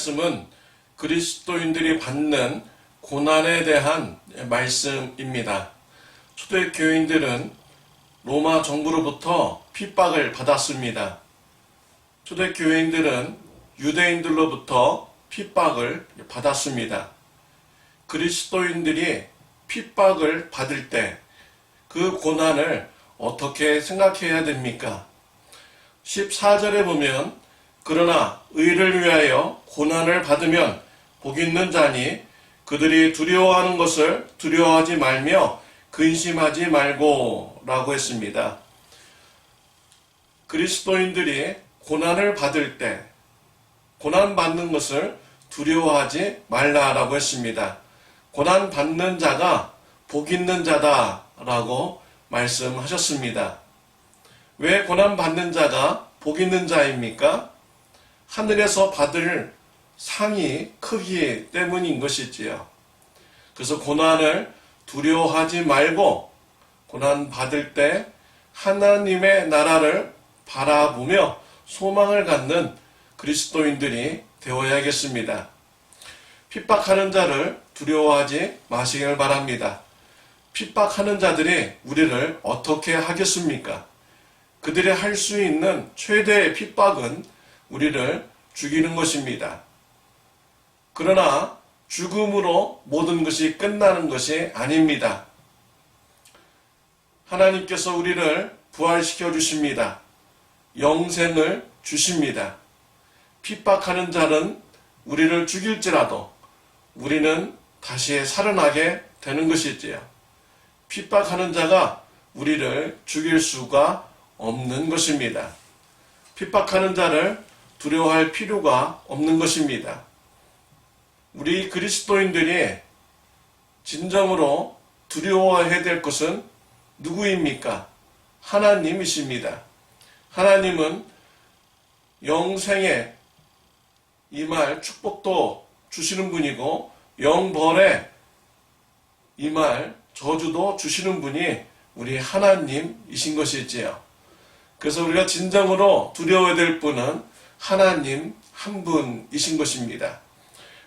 말씀은 그리스도인들이 받는 고난에 대한 말씀입니다. 초대 교인들은 로마 정부로부터 핍박을 받았습니다. 초대 교인들은 유대인들로부터 핍박을 받았습니다. 그리스도인들이 핍박을 받을 때 그 고난을 어떻게 생각해야 됩니까? 14절에 보면 그러나 의를 위하여 고난을 받으면 복 있는 자니 그들이 두려워하는 것을 두려워하지 말며 근심하지 말고 라고 했습니다. 그리스도인들이 고난을 받을 때 고난 받는 것을 두려워하지 말라라고 했습니다. 고난 받는 자가 복 있는 자다라고 말씀하셨습니다. 왜 고난 받는 자가 복 있는 자입니까? 하늘에서 받을 상이 크기 때문인 것이지요. 그래서 고난을 두려워하지 말고 고난 받을 때 하나님의 나라를 바라보며 소망을 갖는 그리스도인들이 되어야겠습니다. 핍박하는 자를 두려워하지 마시길 바랍니다. 핍박하는 자들이 우리를 어떻게 하겠습니까? 그들이 할 수 있는 최대의 핍박은 우리를 죽이는 것입니다. 그러나 죽음으로 모든 것이 끝나는 것이 아닙니다. 하나님께서 우리를 부활시켜 주십니다. 영생을 주십니다. 핍박하는 자는 우리를 죽일지라도 우리는 다시 살아나게 되는 것이지요. 핍박하는 자가 우리를 죽일 수가 없는 것입니다. 핍박하는 자를 두려워할 필요가 없는 것입니다. 우리 그리스도인들이 진정으로 두려워해야 될 것은 누구입니까? 하나님이십니다. 하나님은 영생에 임할 축복도 주시는 분이고 영벌에 임할 저주도 주시는 분이 우리 하나님이신 것이지요. 그래서 우리가 진정으로 두려워야 될 분은 하나님 한 분이신 것입니다.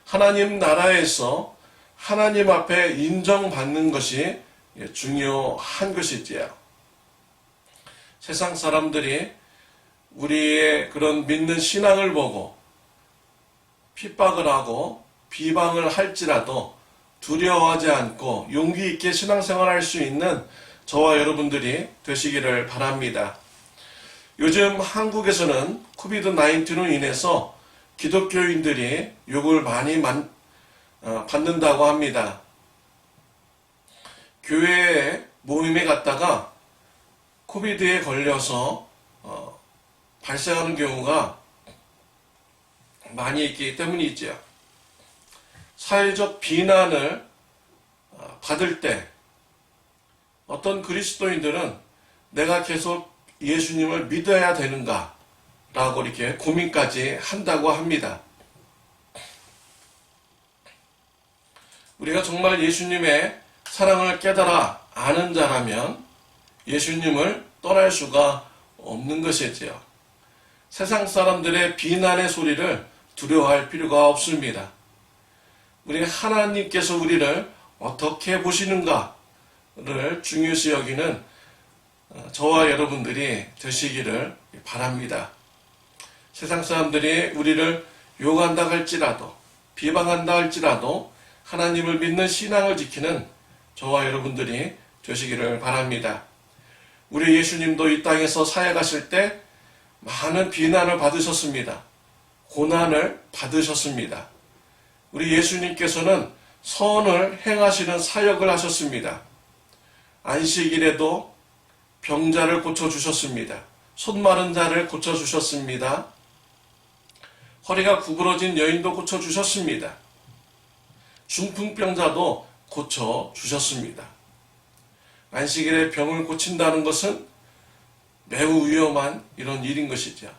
하나님 나라에서 하나님 앞에 인정받는 것이 중요한 것이지요. 세상 사람들이 우리의 그런 믿는 신앙을 보고 핍박을 하고 비방을 할지라도 두려워하지 않고 용기 있게 신앙생활할 수 있는 저와 여러분들이 되시기를 바랍니다. 요즘 한국에서는 코비드 19로 인해서 기독교인들이 욕을 많이 만- 어, 받는다고 합니다. 교회 모임에 갔다가 코비드에 걸려서 어, 발생하는 경우가 많이 있기 때문이지요. 사회적 비난을 어, 받을 때 어떤 그리스도인들은 내가 계속 예수님을 믿어야 되는가 라고 이렇게 고민까지 한다고 합니다. 우리가 정말 예수님의 사랑을 깨달아 아는 자라면 예수님을 떠날 수가 없는 것이지요. 세상 사람들의 비난의 소리를 두려워할 필요가 없습니다. 우리 하나님께서 우리를 어떻게 보시는가를 중요시 여기는 어, 저와 여러분들이 되시기를 바랍니다. 세상 사람들이 우리를 욕한다 할지라도 비방한다 할지라도 하나님을 믿는 신앙을 지키는 저와 여러분들이 되시기를 바랍니다. 우리 예수님도 이 땅에서 사역하실 때 많은 비난을 받으셨습니다. 고난을 받으셨습니다. 우리 예수님께서는 선을 행하시는 사역을 하셨습니다. 안식일에도 병자를 고쳐주셨습니다. 손 마른 자를 고쳐주셨습니다. 허리가 구부러진 여인도 고쳐주셨습니다. 중풍병자도 고쳐주셨습니다. 안식일에 병을 고친다는 것은 매우 위험한 이런 일인 것이죠.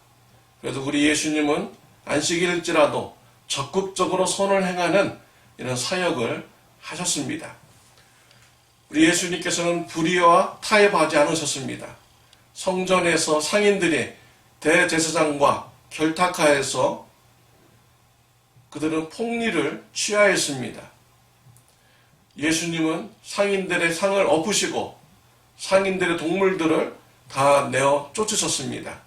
그래도 우리 예수님은 안식일일지라도 적극적으로 선을 행하는 이런 사역을 하셨습니다. 우리 예수님께서는 불의와 타협하지 않으셨습니다. 성전에서 상인들이 대제사장과 결탁하여서 그들은 폭리를 취하였습니다. 예수님은 상인들의 상을 엎으시고 상인들의 동물들을 다 내어 쫓으셨습니다.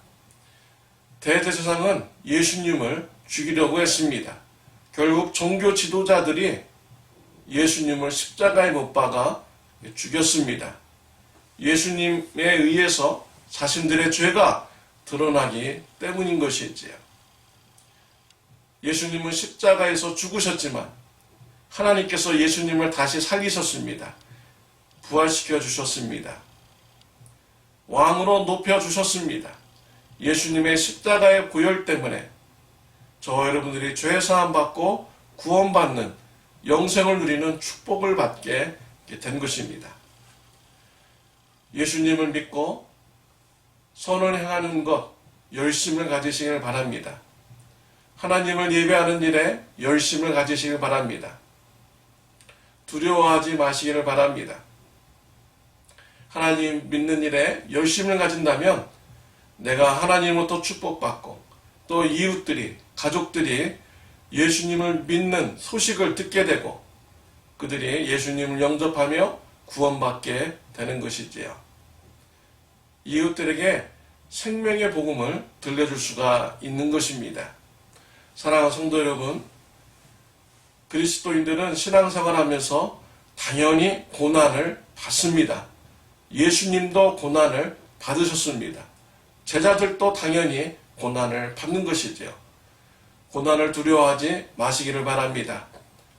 대제사장은 예수님을 죽이려고 했습니다. 결국 종교 지도자들이 예수님을 십자가에 못 박아 죽였습니다. 예수님에 의해서 자신들의 죄가 드러나기 때문인 것이지요. 예수님은 십자가에서 죽으셨지만 하나님께서 예수님을 다시 살리셨습니다. 부활시켜 주셨습니다. 왕으로 높여 주셨습니다. 예수님의 십자가의 고열 때문에 저와 여러분들이 죄 사함 받고 구원받는 영생을 누리는 축복을 받게 된 것입니다. 예수님을 믿고 선을 행하는 것 열심을 가지시길 바랍니다. 하나님을 예배하는 일에 열심을 가지시길 바랍니다. 두려워하지 마시기를 바랍니다. 하나님 믿는 일에 열심을 가진다면 내가 하나님으로부터 축복받고 또 이웃들이 가족들이 예수님을 믿는 소식을 듣게 되고 그들이 예수님을 영접하며 구원받게 되는 것이지요. 이웃들에게 생명의 복음을 들려줄 수가 있는 것입니다. 사랑하는 성도 여러분, 그리스도인들은 신앙생활 하면서 당연히 고난을 받습니다. 예수님도 고난을 받으셨습니다. 제자들도 당연히 고난을 받는 것이지요. 고난을 두려워하지 마시기를 바랍니다.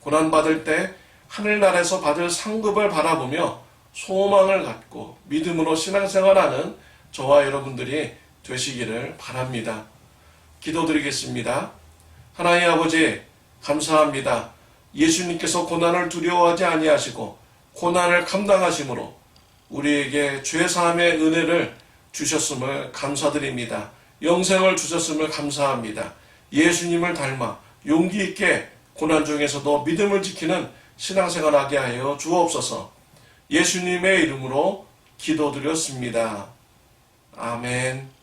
고난 받을 때 하늘나라에서 받을 상급을 바라보며 소망을 갖고 믿음으로 신앙생활하는 저와 여러분들이 되시기를 바랍니다. 기도드리겠습니다. 하나님 아버지 감사합니다. 예수님께서 고난을 두려워하지 아니하시고 고난을 감당하심으로 우리에게 죄 사함의 은혜를 주셨음을 감사드립니다. 영생을 주셨음을 감사합니다. 예수님을 닮아 용기 있게 고난 중에서도 믿음을 지키는 신앙생활하게 하여 주옵소서. 예수님의 이름으로 기도드렸습니다. 아멘.